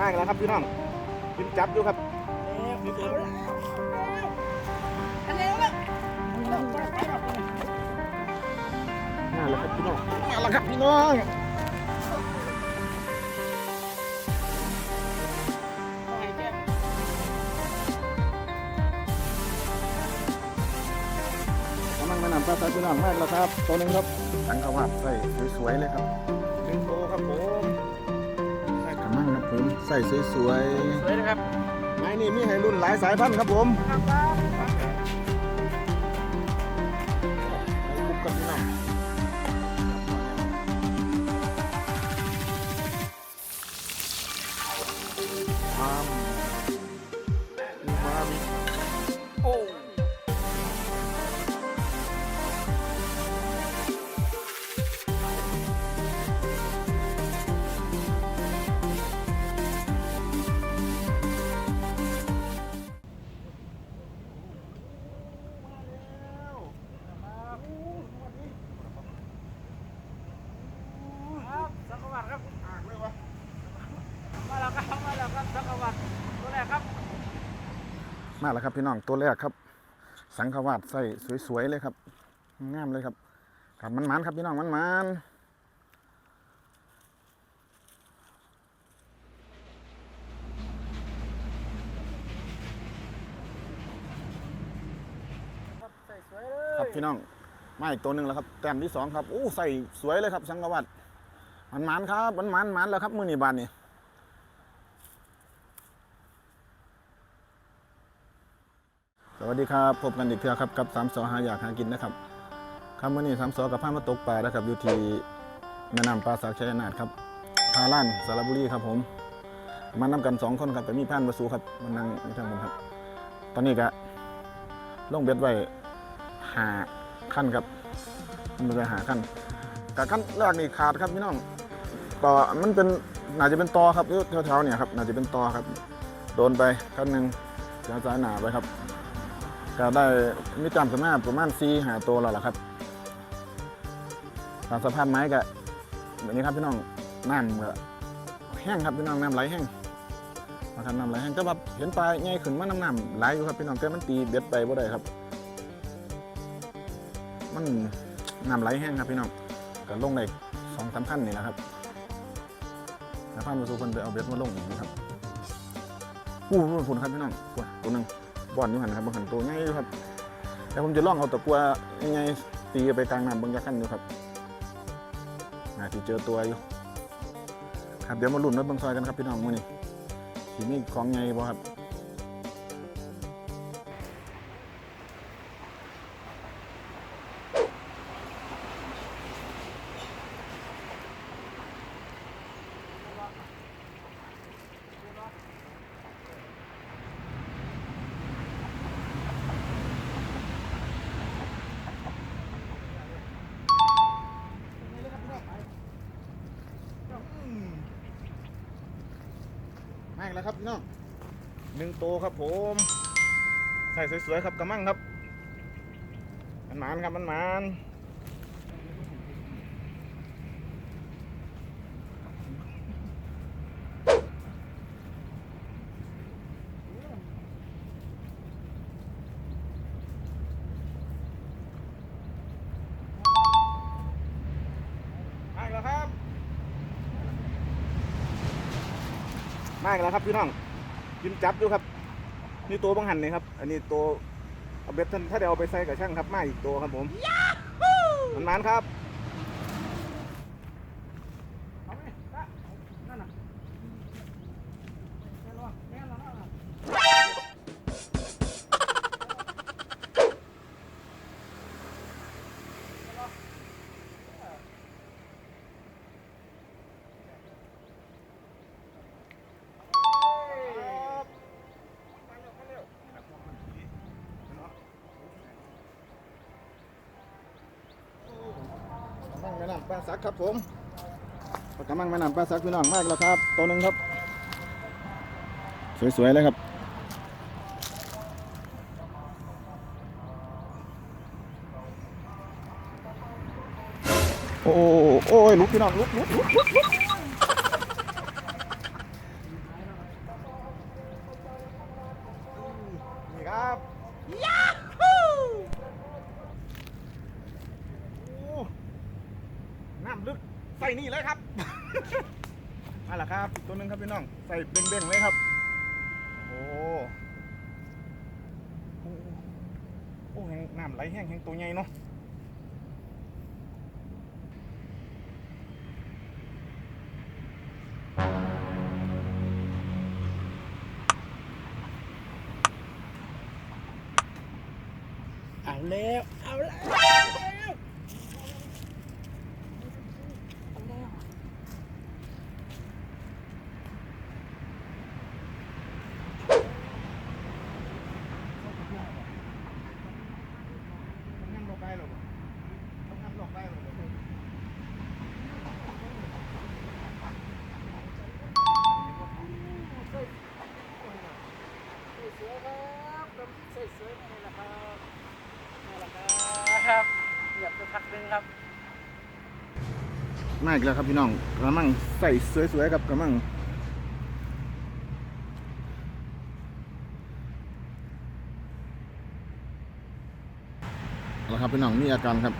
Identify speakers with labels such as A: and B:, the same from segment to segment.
A: มากแล้วครับพี่น้องกินจับอยู่ครับมาแล้วครับพี่น้องมาแล้วครับพี่น้องกำลังมานำปลาสายพี่น้องมากแล้วครับตัวหนึงครับสังขวาดใส่สวยๆเลยครับ งครับผมใส่สวย
B: สวยนะครับ
A: ๆไม้นี่มีให้รุ่นหลายสายพันธุ์ครับผมไป มาแล้วครับพี่น้องตัวแรกครับ สังขวาดใส่สวยๆเลยครับงามเลยครับกับมันมันครับพี่น้องมันมันครับพี่น้องมาอีกตัวหนึ่งแล้วครับแต้มที่สองครับอู้ใส่สวยเลยครับสังขวาดมันมันครับมันมันมันแล้วครับมือนีบานนี่ สวัสดีครับพบกันอีกเทื่อครับกับสามสอหาอยากหากินนะครับคำวันนี้สามสอกับผ้ามาตกปลานะครับอยู่ที่แม่น้ำปลาสักชัยนาทครับพาล้านสระบุรีครับผม มานำกันสองคนครับแต่มีผ่านมาสูครับมานั่งอยู่ทางบนครับ ตอนนี้ก็ลงเบ็ดไว้หาขั้นครับมันไปหาขั้นกับขั้นแรกนี่ขาดครับพี่น้องต่อมันเป็นน่าจะเป็นตอครับแถวๆเนี่ยครับน่าจะเป็นตอครับ โดนไปขั้นหนึ่งเสียสายหนาไปครับ ก็ได้มีจำสมาประมาณซีหาตัวแล้วล่ะครับตามสภาพไม้ก็แบบนี้ครับพี่น้องน้ำก็แห้งครับพี่น้องน้ำไหลแห้งนะครับน้ำไหลแห้งแต่ว่าเห็นปลาใหญ่ขึ้นมาน้ำน้ำไหลอยู่ครับพี่น้องแต่มันตีเบ็ดไปบ่ได้ครับ มันน้ำไหลแห้งครับพี่น้องก็ลงได้สองสามขั้นนี่นะครับแล้วพมาสู่คนไปเอาเบ็ดมาลงอีกนะครับอู้หูฝุ่นครับพี่น้องฝุ่นตัวหนึ่ง บ่อนอยู่หันครับบางหันตัวง่ายอยู่ครับแล้วผมจะล่องเอาตะกัวง่ายๆตีไปกลางน้ำบางยักษ์กันอยู่ครับอาที่เจอตัวอยู่ ครับเดี๋ยวมาลุ้นรถบางซอยกันครับพี่น้องมือนี้ทีนี้ของไงบ่ครับ นะครับพี่น้องหนึ่งโตวครับผม ใส่สวยๆครับกระมังครับมันหมานครับมันหมานมาอีกแล้วครับ มาอีกแล้วครับพี่น้องกินจับอยู่ครับนี่ตัวบังหันนี่ครับ อันนี้ตัวเอาเบ็ดท่านถ้าเดี๋ยวเอาไปใส่กับช่างครับมาอีกตัวครับผมมันมันครับ ม่น้ำปลาสักครับผมปลากระมังแม่น้ำปลาสักพี่น้องมากแล้วครับตัวหนึ่งครับ สวยๆเลยครับโอ้โอ้ยลุกพี่น้องลุกลุกลุกลุก ลึก ใส่นี่เลยครับ มาและครับอีกตัวนึงครับพี่น้อง ใส่เด้งๆเลยครับโอ้โอ้โอ้แห้งน้ำไหลแห้งแห้งตัวใหญ่เนาะ
B: เอาแล้วเอาแล้ว
A: นั่งลงได้หรอต้องนั่งลงได้หรอ
B: สวยครับสวยสวยๆนี่แหละครับนี่แหละครับเหยียบไปพักหนึงครับ
A: มากแล้วครับพี่น้องกระมังใส่สวยๆครับกระมังแล้วครับพี่น้องมีอาการครับ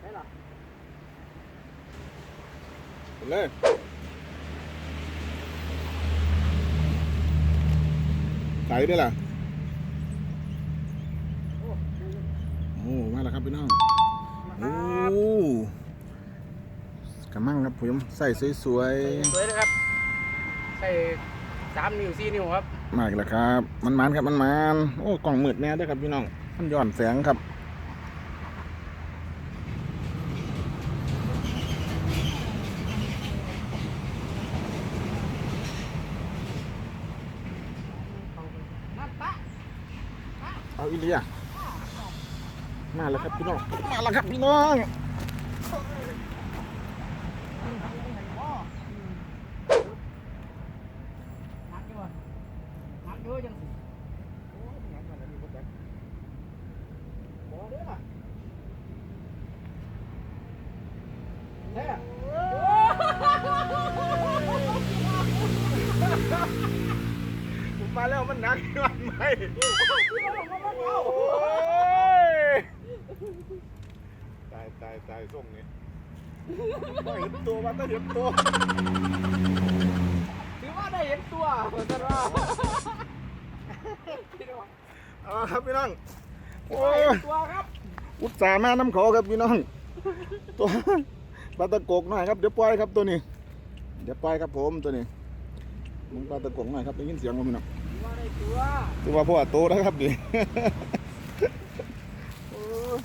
B: ได้หรอ
A: เลยใส่ได้ล่ะ ผมใส่สวย
B: สวยเลยครับ ใส่สามนิ้วสี่นิ้วครับ
A: ๆมาอีกแล้วครับ มันมันๆครับมันมันๆโอ้กล่องมืดแน่เด้วยครับพี่น้องมันย้อนแสงครับ
B: น้ำตา
A: เอาอีเลียมาแล้วครับพี่น้องมาแล้วครับพี่น้อง ตายตายตายส่งนี่ไม่เห็นตัวมันต้องเห็นตัว
B: ถือว่าได้เห็นตัวสระพี่น้อง
A: เอาครับพี่น้องโอ้
B: ได้
A: ย
B: เห็นตัวครับ
A: อุตส่าห์มาน้ำขอครับพี่น้องตัวปลาตะกกหน่อยครับเดี๋ยวปล่อยครับตัวนี้ เดี๋ยวปล่อยครับผมตัวนี้มึงปลาตะกกหน่อยครับได้ยินเสียงมั้ยพี่น้อง
B: ถือว่าได้ตัว
A: ตัวว่าพ่อโตแล้วครับดิ โอ้ย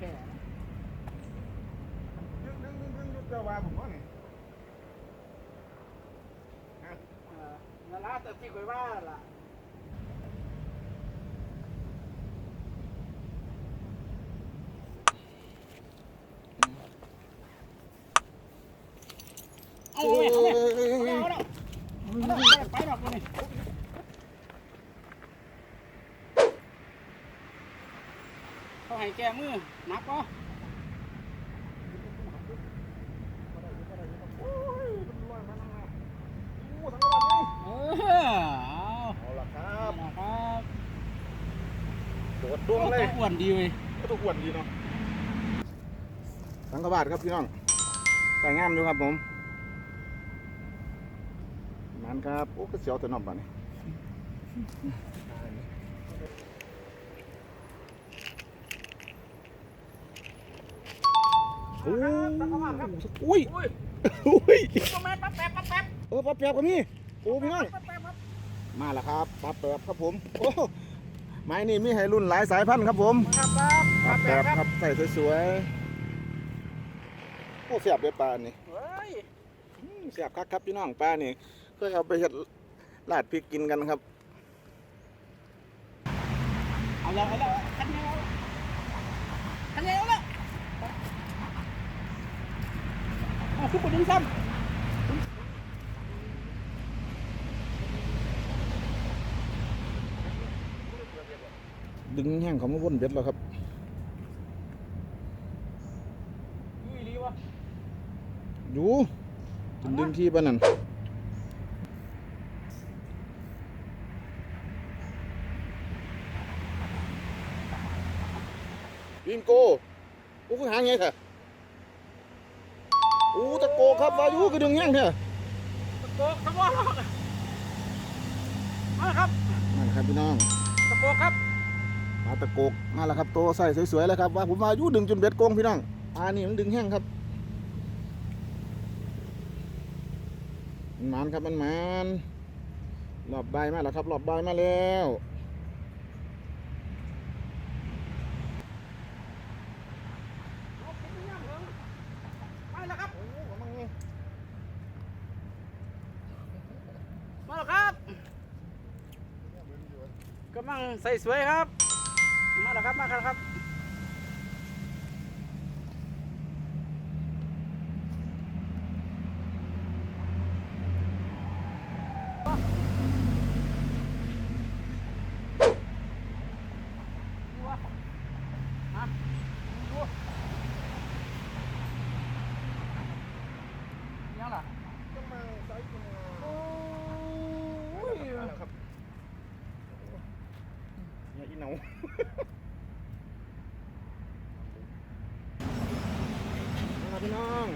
B: แก่
A: ดึงดึงดึงดึงดึงเจ้าว่าผมว่าไง
B: เอ่อนั่นละแต่ที่คุยว่าล่ะเอา
A: โอ้
B: เลย
A: ย
B: เอาเลยเอาเลยเอาเลยไปหรอกนี่เขาให้แก้มือหนักปะ
A: ดดดวงเลย
B: ตัวอ้วนดีเว้ย
A: ก็ต้องอ้วนดีเนาะสังกบาทครับพี่น้องใส่งามอยู่ครับผมนั่นครับโอ้ก็เสียวแต่นอมบ้านี่โอ้ยอุ้ย
B: อุ้ย
A: อุ้ย
B: ตัวแม่ปั๊บแป๊บปั๊บแป๊บ
A: เออปลาแปบกับนี่โอ้พี่น้อง
B: ปั๊บแป๊บครับ
A: มาแล้วครับปลาแปบครับผมโอ้ ไม้นี่มีให้รุ่นหลายสายพันธุ์ครับผม
B: ครับครับ
A: ปลา
B: ปั๊บ
A: บค
B: ค
A: รั
B: รั
A: บบใส่สวยๆโอ้เสียบเลยปลานี่
B: เฮ้ย
A: อืมเสียบคักครับพี่น้องปลานี่เคยเอาไปเห็ดลาดพริกกินกันครับ
B: เอาแล้วเอาแล้วคันเดียวคันเดียวแล้วเอาขึ้นปดึงซ้ำ
A: ดึงแห้งเขามาวนเบ็ดแล้วครับ
B: อยู่อีหลีวะ
A: อยู่ดึงดึงที่บ้านนั่นบิงโกโอ้คือหางไงค่ะโอ้ตะโกครับวายุคือดึงแห้งเถอะ
B: ตะโกกครับว่ามาครับ
A: นั่นครับพี่น้อง
B: ตะโกกครับ
A: มาตะโกกมาแล้วครับโตใส่สวยๆแล้วครับว่าผมวายุดึงจนเบ็ดโกงพี่น้องอ่านี่มันดึงแห้งครับมันมันครับมันหมันรอบใบมาแล้วครับรอบใบมาแล้ว
B: มาแล้วครับกำลังใส่สวยครับ มาแล้วครับ มาแล้วครับ ดูวะฮะดูยังล่ะ โอ้ย
A: ครับเนี่ยอีเหนาครับ พี่น้อง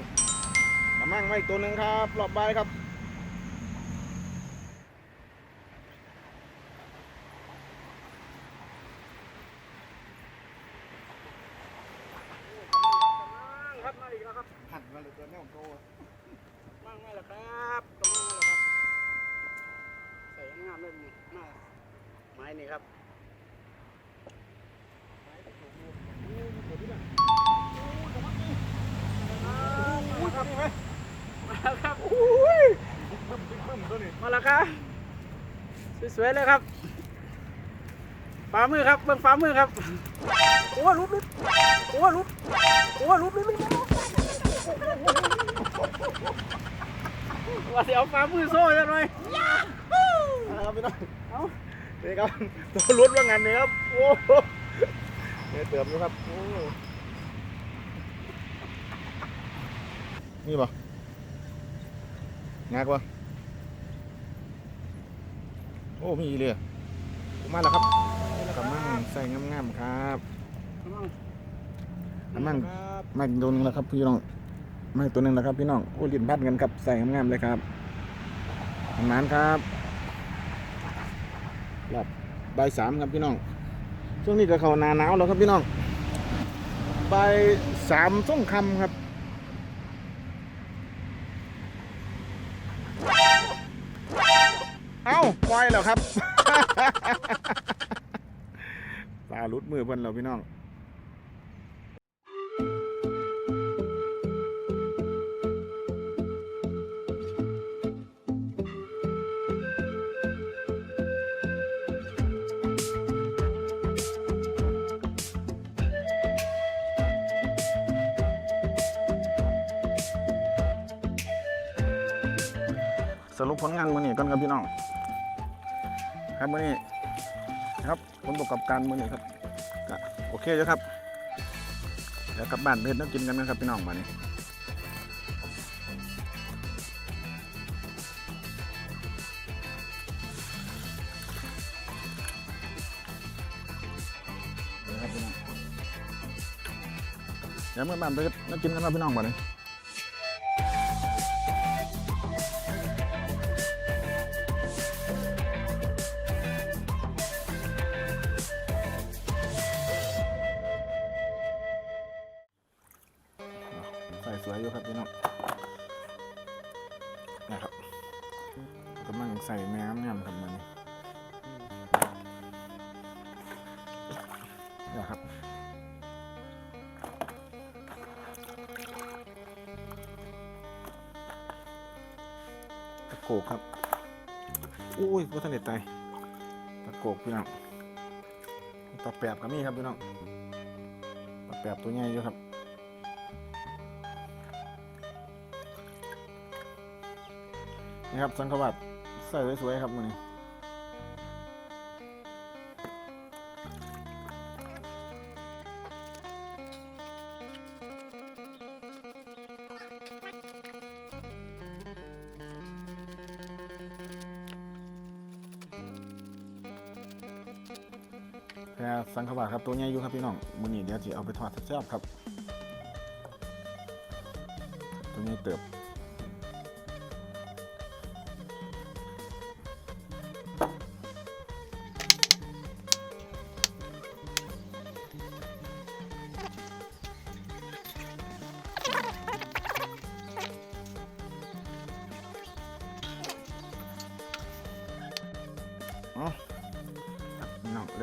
A: มามั่งไว้อีกตัวหนึ่งครับรอบใบายครับ
B: ครับมาอีกแล้วครับ
A: หันมาเลยตัวแนวโต
B: มั่งไม่ละครับตรงมั่งไม่ละครับใส่งามเลยมึงมาไม้นี่ครับมาครับมาครับมาแล้ว ครับสวยๆเลยครับฝ่ามือครับเบิ่งฝ่ามือครับโอ้ลุบลุบโอ้ลุบโอ้ลุบลุบลุบว่าเดี๋ยวฝ่ามือโซ่จะหน่อย
A: ครับพี่น้อง
B: เอา
A: นี่ครับตัวรุดว่างานนี่ครับโอ้โหเนี่ยเติมอยู่ครับโอ้นี่ปะงักปะ โอ้มีอีเลยมาแล้วครับกำลังใส่งามๆครับน้ำมัน
B: ครับ
A: มาอีกตัวหนึงแล้วครับพี่น้องมาอีกตัวหนึงแล้วครับพี่น้องโอ้ลิ้นพัดกันครับใส่งามๆเลยครับทางนั้นครับรอบบ่ายสามครับพี่น้องช่วงนี้ก็เข้าหนาหนาวแล้วครับพี่น้องบ่ายสามส่งคำครับ ปล่อยแล้วครับปลาลุดมือเพิ่นแล้วพี่น้องสรุปผลงานมือนี้ก่อนครับพี่น้อง ครับมื่อนี้ครับผลประกอบการมื่อนี้ครับก็โอเคอยู่ครับเดี๋ยวกลับบ้านเฮ็ดน้ำกินกันนะครับพี่น้องมานี้เดี๋ยวครับพี่น้องเดี๋ยวเมื่อบ้านไปเฮ็ดน้ำกินกันครับพี่น้องมานี้ใสวยอยู่ครับพี่น้องนะครับกำลังใส่แม้มเนี่ยครับมันนะครับตะโกกครับอุ้ยวัฒนเด็ดใจตะโกกพี่น้องตะแปบกับนี่ครับพี่น้องตะแปบตัวใหญ่อยู่ครับ นะครับสังขบัตใส่สวยๆครับมือนี้แพรสังขบัาครับตัวนี้อยู่ครับพี่น้องมือนี้เดี๋ยวจะเอาไปทอดแซ่บๆครับ ตัวนี้เติบ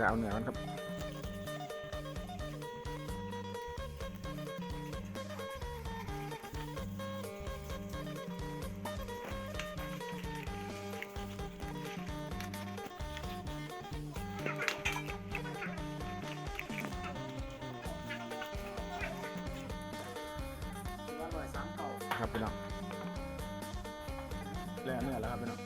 A: องเดี๋ยวเอาเนื้อมันครับ
B: ร้อยสามเก่า
A: ครับพี่น้องแล้วเนื้อแล้วครับพี่น้อง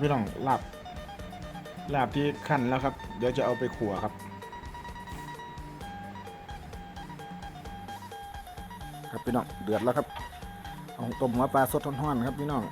A: พี่น้องลาบลาบที่ขั้นแล้วครับ เดี๋ยวจะเอาไปขัวครับ ครับพี่น้องเดือดแล้วครับเอาต้มหัวปลาสดท้อนๆครับพี่น้อง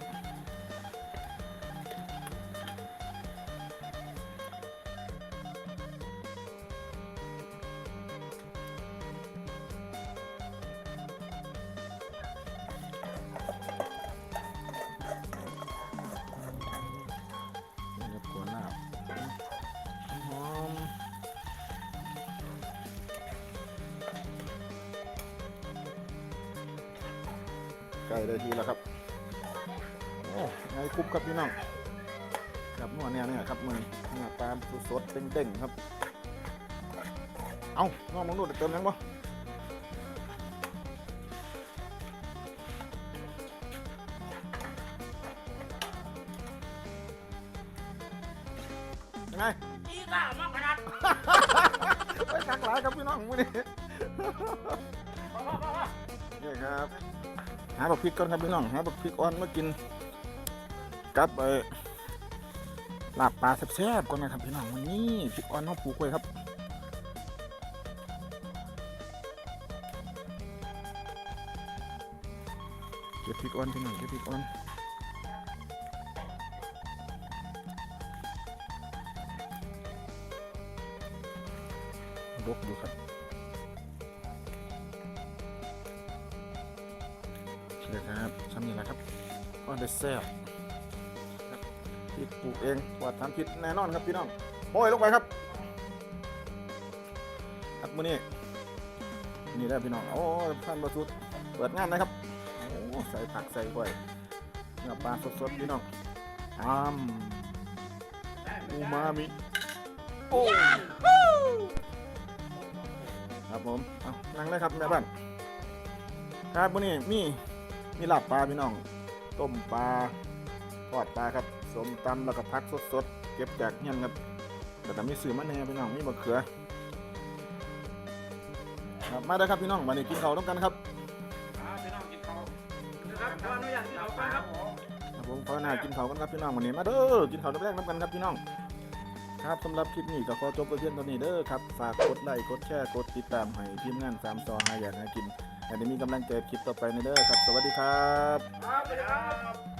A: ครับนัวเนี่ยเนี่ยครับมือเนื้อปลาสดๆเด้งๆครับ เอาน้องมองดูเติมยังบ่ยังไง
B: อีกอะมากขนาด
A: ไปคักหลายครับพี่น้องมื้อนี้
B: พอพอพอพอ
A: นี่ครับ หาบักพริกก่อนครับพี่น้อง หาบักพริกอ่อนมากินกับไอ้ ลาบปลาแซ่บๆก่อนนะครับพี่น้องวันนี้พริกอ่อนน้องปูกไว้ครับเก็บพริกอ่อนพี่น้องเก็บพริกอ่อนรกอยู่ครับเดี๋ยครับทำนี่แหละครับก็ได้แซ่บ ปลูกเองปลอดสารพิษแน่นอนครับพี่น้องโอ้ยลงไปครับครับมื้อนี้นี่แหละพี่น้องโอ้ยท่านประสุดเปิดงานนะครับโอ้ใส่ผักใส่กล้วยเนื้อปลาสดๆพี่น้องอ้ามอูมามิโอ้ครับผมเอานั่งเลยครับแม่บ้านครับมื้อนี้มีมีลาบปลาพี่น้อง ต้มปลาทอดปลาครับ สมตำแล้วก็พักสดๆ เก็บจากเงี้ยนครับแต่ก็มีสื่อมะแหนพี่น้องมีมะเขือครับมาได้อครับพี่น้องมานี่กินข้าวต้องกันครับ
B: อ่าพี่น้องกินข้าวนะครับขออนุญาตกินข้าวก่อนครับ
A: ครับผมขอหน้ากินข้าวกันครับพี่น้องวันนี้มาเด้อกินข้าวน้ำแรกน้ำกันครับพี่น้อง ครับสำหรับคลิปนี้ก็ขอจบไปเพียงเท่านี้เด้อครับฝากกดไลค์กดแชร์กดติดตามให้ทีมงานสามซอหาอยากหากินให้ได้มีกำลังใจคลิปต่อไปในเด้อครับ สวัสดีครับ
B: ครับสวัสดีครับ